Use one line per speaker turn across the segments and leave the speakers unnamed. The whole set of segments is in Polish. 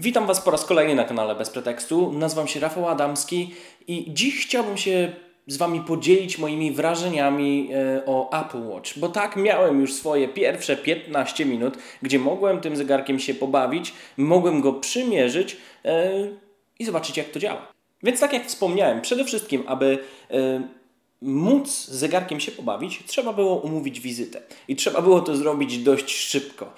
Witam Was po raz kolejny na kanale Bez Pretekstu. Nazywam się Rafał Adamski i dziś chciałbym się z Wami podzielić moimi wrażeniami e, o Apple Watch. Bo tak, miałem już swoje pierwsze 15 minut, gdzie mogłem tym zegarkiem się pobawić, mogłem go przymierzyć e, i zobaczyć, jak to działa. Więc tak jak wspomniałem, przede wszystkim, aby e, móc zegarkiem się pobawić, trzeba było umówić wizytę. I trzeba było to zrobić dość szybko.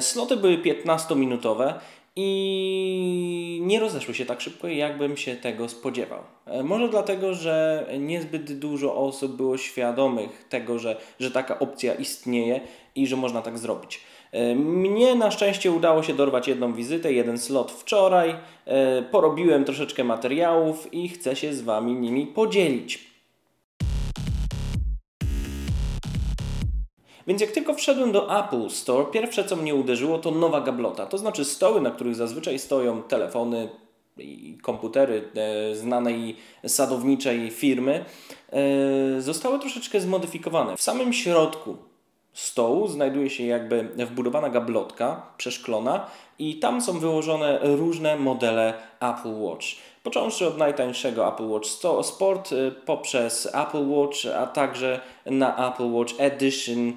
Sloty były 15-minutowe i nie rozeszły się tak szybko, jakbym się tego spodziewał. E, może dlatego, że niezbyt dużo osób było świadomych tego, że, że taka opcja istnieje i że można tak zrobić. E, mnie na szczęście udało się dorwać jedną wizytę, jeden slot wczoraj. E, porobiłem troszeczkę materiałów i chcę się z Wami nimi podzielić. Więc jak tylko wszedłem do Apple Store, pierwsze co mnie uderzyło to nowa gablota. To znaczy stoły, na których zazwyczaj stoją telefony i komputery e, znanej sadowniczej firmy, e, zostały troszeczkę zmodyfikowane. W samym środku stołu znajduje się jakby wbudowana gablotka przeszklona i tam są wyłożone różne modele Apple Watch. Począwszy od najtańszego Apple Watch Sport e, poprzez Apple Watch, a także na Apple Watch Edition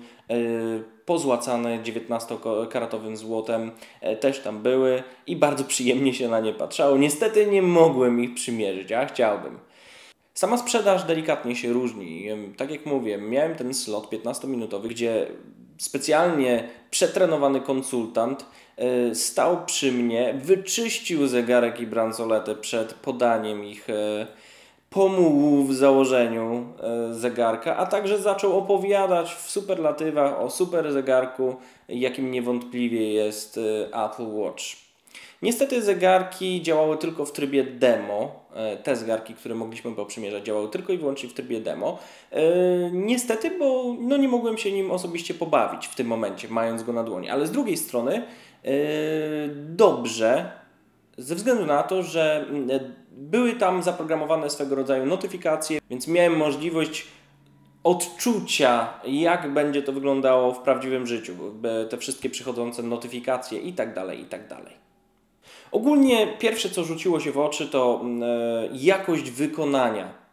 pozłacane 19-karatowym złotem e, też tam były i bardzo przyjemnie się na nie patrzało. Niestety nie mogłem ich przymierzyć, a chciałbym. Sama sprzedaż delikatnie się różni. Tak jak mówię, miałem ten slot 15-minutowy, gdzie specjalnie przetrenowany konsultant e, stał przy mnie, wyczyścił zegarek i bransoletę przed podaniem ich pomógł w założeniu e, zegarka, a także zaczął opowiadać w superlatywach o super zegarku, jakim niewątpliwie jest e, Apple Watch. Niestety zegarki działały tylko w trybie demo. E, te zegarki, które mogliśmy poprzymierzać, działały tylko i wyłącznie w trybie demo. Niestety, bo no nie mogłem się nim osobiście pobawić w tym momencie, mając go na dłoni. Ale z drugiej strony, dobrze, ze względu na to, że były tam zaprogramowane swego rodzaju notyfikacje, więc miałem możliwość odczucia, jak będzie to wyglądało w prawdziwym życiu, te wszystkie przychodzące notyfikacje i tak dalej, i tak dalej. Ogólnie pierwsze, co rzuciło się w oczy, to mm, e, jakość wykonania.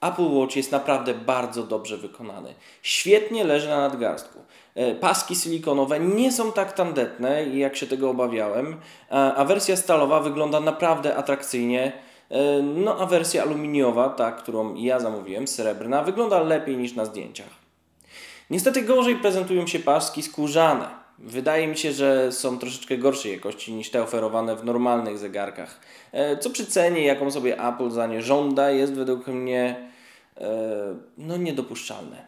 Apple Watch jest naprawdę bardzo dobrze wykonany. Świetnie leży na nadgarstku. E, paski silikonowe nie są tak tandetne, jak się tego obawiałem, a wersja stalowa wygląda naprawdę atrakcyjnie. E, no a wersja aluminiowa, ta, którą ja zamówiłem, srebrna, wygląda lepiej niż na zdjęciach. Niestety gorzej prezentują się paski skórzane. Wydaje mi się, że są troszeczkę gorszej jakości niż te oferowane w normalnych zegarkach. E, co przy cenie, jaką sobie Apple za nie żąda, jest według mnie e, no niedopuszczalne.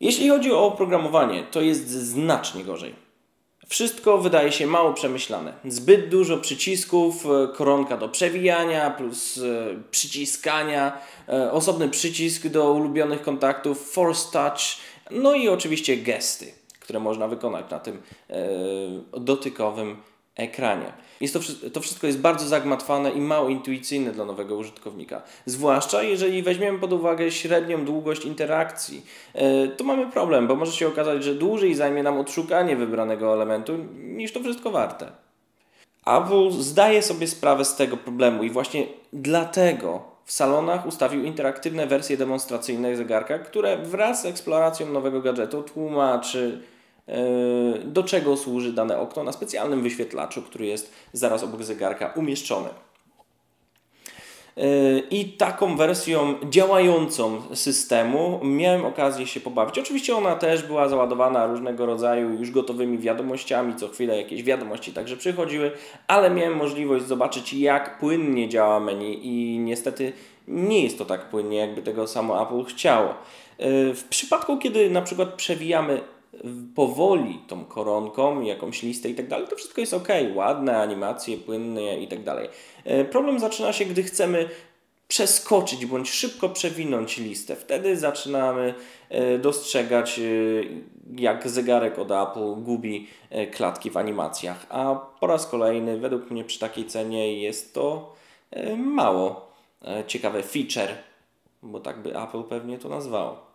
Jeśli chodzi o oprogramowanie, to jest znacznie gorzej. Wszystko wydaje się mało przemyślane. Zbyt dużo przycisków, e, koronka do przewijania plus przyciskania, osobny przycisk do ulubionych kontaktów, force touch, no i oczywiście gesty, które można wykonać na tym dotykowym ekranie. Jest to, to wszystko jest bardzo zagmatwane i mało intuicyjne dla nowego użytkownika. Zwłaszcza jeżeli weźmiemy pod uwagę średnią długość interakcji, e, to mamy problem, bo może się okazać, że dłużej zajmie nam odszukanie wybranego elementu niż to wszystko warte. Apple zdaje sobie sprawę z tego problemu i właśnie dlatego w salonach ustawił interaktywne wersje demonstracyjne zegarka, które wraz z eksploracją nowego gadżetu tłumaczy E, do czego służy dane okno na specjalnym wyświetlaczu, który jest zaraz obok zegarka umieszczony. E, I taką wersją działającą systemu miałem okazję się pobawić. Oczywiście ona też była załadowana różnego rodzaju już gotowymi wiadomościami, co chwilę jakieś wiadomości także przychodziły, ale miałem możliwość zobaczyć, jak płynnie działa menu i niestety nie jest to tak płynnie, jakby tego samo Apple chciało. E, w przypadku, kiedy na przykład przewijamy powoli tą koronką, jakąś listę i tak dalej, to wszystko jest ok, ładne animacje, płynne i tak dalej. E, problem zaczyna się, gdy chcemy przeskoczyć bądź szybko przewinąć listę. Wtedy zaczynamy e, dostrzegać, e, jak zegarek od Apple gubi klatki w animacjach. A po raz kolejny, według mnie przy takiej cenie jest to mało ciekawe feature, bo tak by Apple pewnie to nazwało.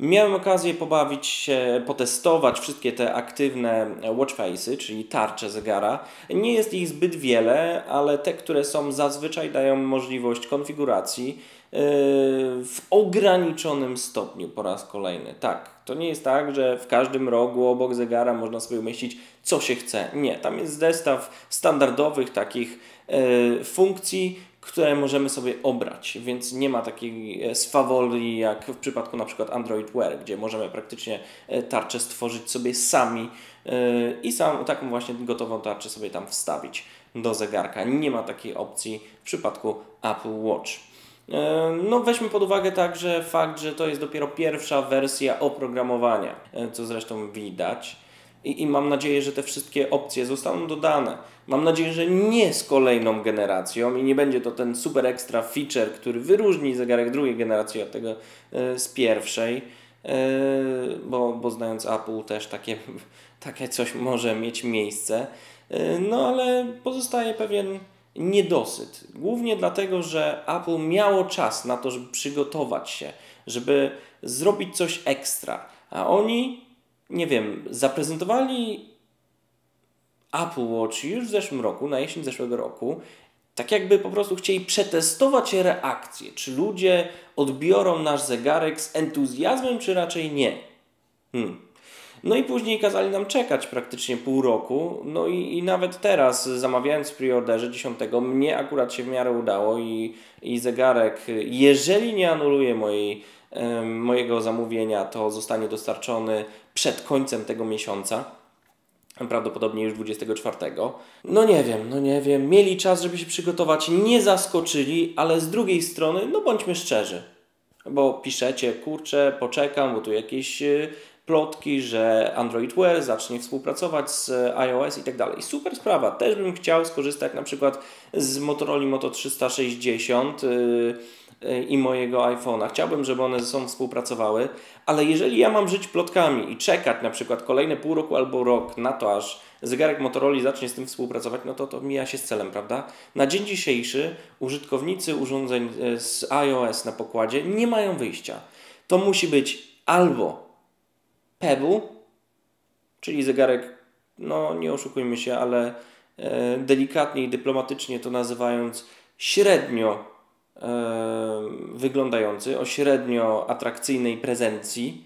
Miałem okazję pobawić się, potestować wszystkie te aktywne watch face'y, czyli tarcze zegara. Nie jest ich zbyt wiele, ale te, które są zazwyczaj dają możliwość konfiguracji yy, w ograniczonym stopniu po raz kolejny. Tak, to nie jest tak, że w każdym rogu obok zegara można sobie umieścić co się chce. Nie, tam jest zestaw standardowych takich yy, funkcji, które możemy sobie obrać, więc nie ma takiej e, swawoli jak w przypadku na przykład Android Wear, gdzie możemy praktycznie e, tarczę stworzyć sobie sami e, i sam taką właśnie gotową tarczę sobie tam wstawić do zegarka. Nie ma takiej opcji w przypadku Apple Watch. No, weźmy pod uwagę także fakt, że to jest dopiero pierwsza wersja oprogramowania, co zresztą widać i, I mam nadzieję, że te wszystkie opcje zostaną dodane. Mam nadzieję, że nie z kolejną generacją i nie będzie to ten super extra feature, który wyróżni zegarek drugiej generacji od tego e, z pierwszej, e, bo, bo znając Apple też takie, takie coś może mieć miejsce. E, no ale pozostaje pewien niedosyt. Głównie dlatego, że Apple miało czas na to, żeby przygotować się, żeby zrobić coś ekstra, a oni nie wiem, zaprezentowali Apple Watch już w zeszłym roku, na jesień zeszłego roku, tak jakby po prostu chcieli przetestować reakcję, czy ludzie odbiorą nasz zegarek z entuzjazmem, czy raczej nie. Hmm. No i później kazali nam czekać praktycznie pół roku. No i, i nawet teraz, zamawiając w preorderze 10, mnie akurat się w miarę udało i, i zegarek, jeżeli nie anuluje mojej mojego zamówienia to zostanie dostarczony przed końcem tego miesiąca. Prawdopodobnie już 24. No nie wiem, no nie wiem. Mieli czas, żeby się przygotować, nie zaskoczyli, ale z drugiej strony, no bądźmy szczerzy. Bo piszecie, kurczę, poczekam, bo tu jakieś y, plotki, że Android Wear zacznie współpracować z iOS i tak dalej. Super sprawa. Też bym chciał skorzystać na przykład z Motorola Moto 360 i mojego iPhone'a. Chciałbym, żeby one ze sobą współpracowały, ale jeżeli ja mam żyć plotkami i czekać na przykład kolejne pół roku albo rok na to, aż zegarek Motorola zacznie z tym współpracować, no to to mija się z celem, prawda? Na dzień dzisiejszy użytkownicy urządzeń e, z iOS na pokładzie nie mają wyjścia. To musi być albo Pebble, czyli zegarek, no nie oszukujmy się, ale e, delikatnie i dyplomatycznie to nazywając średnio wyglądający, o średnio atrakcyjnej prezencji,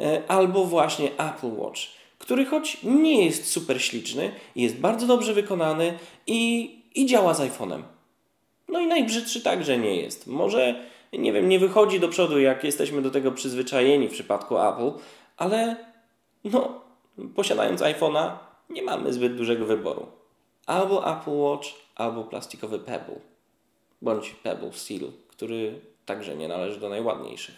e, albo właśnie Apple Watch, który choć nie jest super śliczny, jest bardzo dobrze wykonany i, i działa z iPhone'em. No i najbrzydszy także nie jest. Może, nie wiem, nie wychodzi do przodu, jak jesteśmy do tego przyzwyczajeni w przypadku Apple, ale no, posiadając iPhone'a, nie mamy zbyt dużego wyboru. Albo Apple Watch, albo plastikowy Pebble bądź Pebble Steel, który także nie należy do najładniejszych.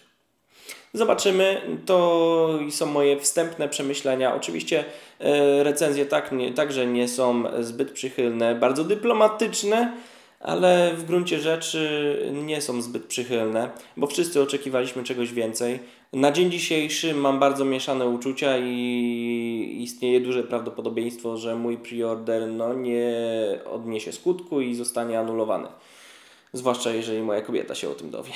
Zobaczymy, to są moje wstępne przemyślenia. Oczywiście e, recenzje tak, nie, także nie są zbyt przychylne, bardzo dyplomatyczne, ale w gruncie rzeczy nie są zbyt przychylne, bo wszyscy oczekiwaliśmy czegoś więcej. Na dzień dzisiejszy mam bardzo mieszane uczucia i istnieje duże prawdopodobieństwo, że mój preorder no, nie odniesie skutku i zostanie anulowany. Zwłaszcza jeżeli moja kobieta się o tym dowie.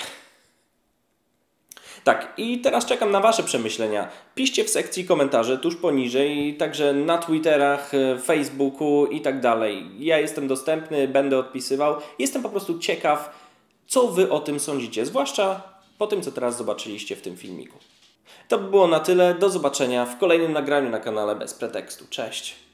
Tak, i teraz czekam na Wasze przemyślenia. Piszcie w sekcji komentarzy tuż poniżej, także na Twitterach, e, Facebooku i tak dalej. Ja jestem dostępny, będę odpisywał. Jestem po prostu ciekaw, co Wy o tym sądzicie, zwłaszcza po tym, co teraz zobaczyliście w tym filmiku. To by było na tyle. Do zobaczenia w kolejnym nagraniu na kanale Bez Pretekstu. Cześć!